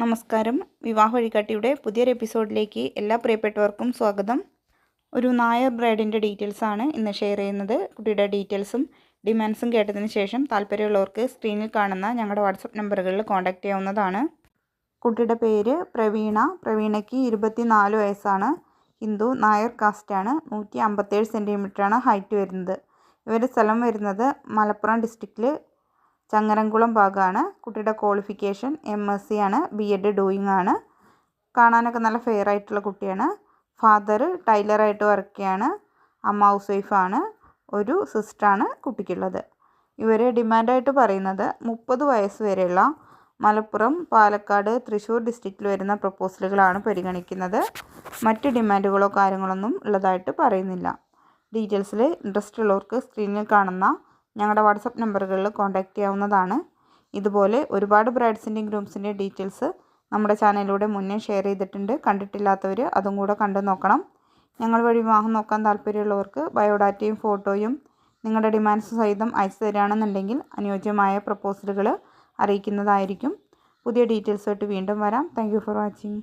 നമസ്കാരം. വിവാഹ വഴികാട്ടിയുടെ പുതിയൊരു എപ്പിസോഡിലേക്ക് എല്ലാ പ്രിയപ്പെട്ടവർക്കും സ്വാഗതം. ഒരു നായർ ബ്രൈഡിന്റെ ഡീറ്റെയിൽസ് ആണ് ഇന്ന് ഷെയർ ചെയ്യുന്നത്. കുട്ടിയുടെ ഡീറ്റെയിൽസും ഡിമാൻഡ്സും കേട്ടതിന് ശേഷം താല്പര്യമുള്ളവർക്ക് സ്ക്രീനിൽ കാണുന്ന ഞങ്ങളുടെ വാട്സപ്പ് നമ്പറുകളിൽ കോൺടാക്റ്റ് ചെയ്യാവുന്നതാണ്. കുട്ടിയുടെ പേര് പ്രവീണ. പ്രവീണയ്ക്ക് ഇരുപത്തി നാല് വയസ്സാണ്. ഹിന്ദു. നായർ കാസ്റ്റാണ്. നൂറ്റി അമ്പത്തേഴ് സെന്റിമീറ്ററാണ് ഹൈറ്റ് വരുന്നത്. ഇവരുടെ സ്ഥലം വരുന്നത് മലപ്പുറം ഡിസ്ട്രിക്റ്റിൽ ചങ്ങരംകുളം ഭാഗമാണ് കുട്ടിയുടെ ക്വാളിഫിക്കേഷൻ എം എസ് സി ആണ്. ബി എഡ് ഡൂയിങ് ആണ്. കാണാനൊക്കെ നല്ല ഫെയർ ആയിട്ടുള്ള കുട്ടിയാണ്. ഫാദർ ടൈലറായിട്ട് വർക്ക് ചെയ്യാണ്. അമ്മ ഹൗസ് വൈഫാണ് ഒരു സിസ്റ്ററാണ് കുട്ടിക്കുള്ളത്. ഇവർ ഡിമാൻഡായിട്ട് പറയുന്നത് മുപ്പത് വയസ്സ് വരെയുള്ള മലപ്പുറം പാലക്കാട് തൃശ്ശൂർ ഡിസ്ട്രിക്റ്റിൽ വരുന്ന പ്രപ്പോസലുകളാണ് പരിഗണിക്കുന്നത്. മറ്റ് ഡിമാൻഡുകളോ കാര്യങ്ങളൊന്നും ഉള്ളതായിട്ട് പറയുന്നില്ല. ഡീറ്റെയിൽസിൽ ഇൻട്രസ്റ്റ് ഉള്ളവർക്ക് സ്ക്രീനിൽ കാണുന്ന ഞങ്ങളുടെ വാട്സപ്പ് നമ്പറുകളിൽ കോൺടാക്റ്റ് ചെയ്യാവുന്നതാണ്. ഇതുപോലെ ഒരുപാട് ബ്രൈഡ്സിന്റെയും ഗ്രൂംസിന്റെയും ഡീറ്റെയിൽസ് നമ്മുടെ ചാനലിലൂടെ മുന്നേ ഷെയർ ചെയ്തിട്ടുണ്ട്. കണ്ടിട്ടില്ലാത്തവർ അതും കൂടെ കണ്ടു നോക്കണം. ഞങ്ങൾ വഴി വിവാഹം നോക്കാൻ താല്പര്യമുള്ളവർക്ക് ബയോഡാറ്റയും ഫോട്ടോയും നിങ്ങളുടെ ഡിമാൻഡ്സ് സഹിതം അയച്ചു തരികയാണെന്നുണ്ടെങ്കിൽ അനുയോജ്യമായ പ്രപ്പോസലുകൾ അറിയിക്കുന്നതായിരിക്കും. പുതിയ ഡീറ്റെയിൽസായിട്ട് വീണ്ടും വരാം. Thank for watching